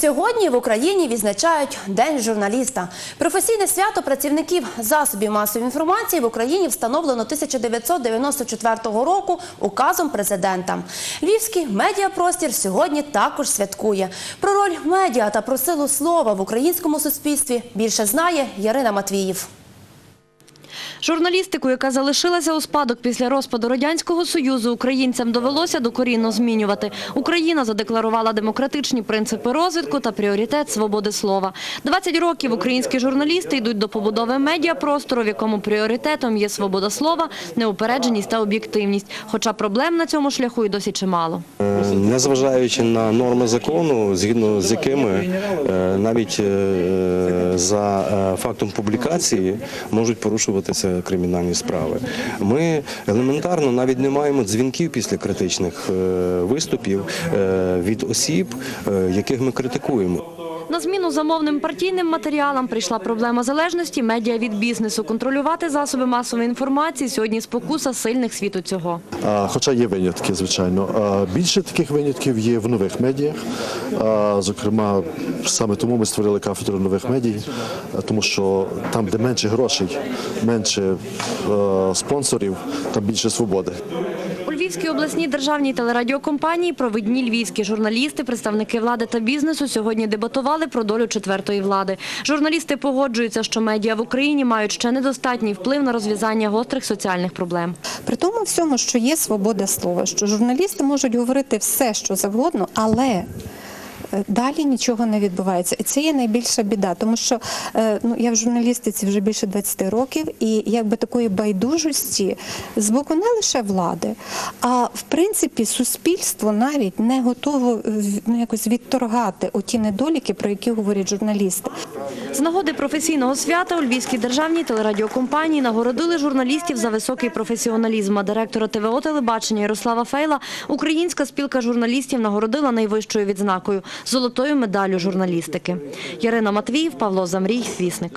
Сьогодні в Україні відзначають День журналіста. Професійне свято працівників засобів масової інформації в Україні встановлено 1994 року указом президента. Львівський медіапростір сьогодні також святкує. Про роль медіа та про силу слова в українському суспільстві більше знає Ярина Матвіїв. Журналістику, яка залишилася у спадок після розпаду Радянського Союзу, українцям довелося докорінно змінювати. Україна задекларувала демократичні принципи розвитку та пріоритет свободи слова. 20 років українські журналісти йдуть до побудови медіапростору, в якому пріоритетом є свобода слова, неупередженість та об'єктивність. Хоча проблем на цьому шляху і досі чимало. Незважаючи на норми закону, згідно з якими е, навіть е, за е, фактом публікації можуть порушуватися кримінальні справи. Ми елементарно навіть не маємо дзвінків після критичних е, виступів е, від осіб, яких ми критикуємо. На зміну замовним партійним матеріалам прийшла проблема залежності медіа від бізнесу. Контролювати засоби масової інформації сьогодні спокуса сильних світу цього. Хоча є винятки, звичайно. Більше таких винятків є в нових медіях. Зокрема, саме тому ми створили кафедру нових медій, тому що там, де менше грошей, менше е, спонсорів, там більше свободи. Львівській обласній державній телерадіокомпанії провідні львівські журналісти, представники влади та бізнесу сьогодні дебатували про долю четвертої влади. Журналісти погоджуються, що медіа в Україні мають ще недостатній вплив на розв'язання гострих соціальних проблем. При тому всьому, що є свобода слова, що журналісти можуть говорити все, що завгодно, але Далі нічого не відбувається, і це є найбільша біда, тому що е, ну я в журналістиці вже більше 20 років, і якби такої байдужості з боку не лише влади, а в принципі суспільство навіть не готово е, ну, якось відторгати оті недоліки, про які говорять журналісти. З нагоди професійного свята у Львівській державній телерадіокомпанії нагородили журналістів за високий професіоналізм. А директора ТВО телебачення Ярослава Фейла Українська спілка журналістів нагородила найвищою відзнакою – золотою медаллю журналістики. Ярина Матвіїв, Павло Замрій, Вісник.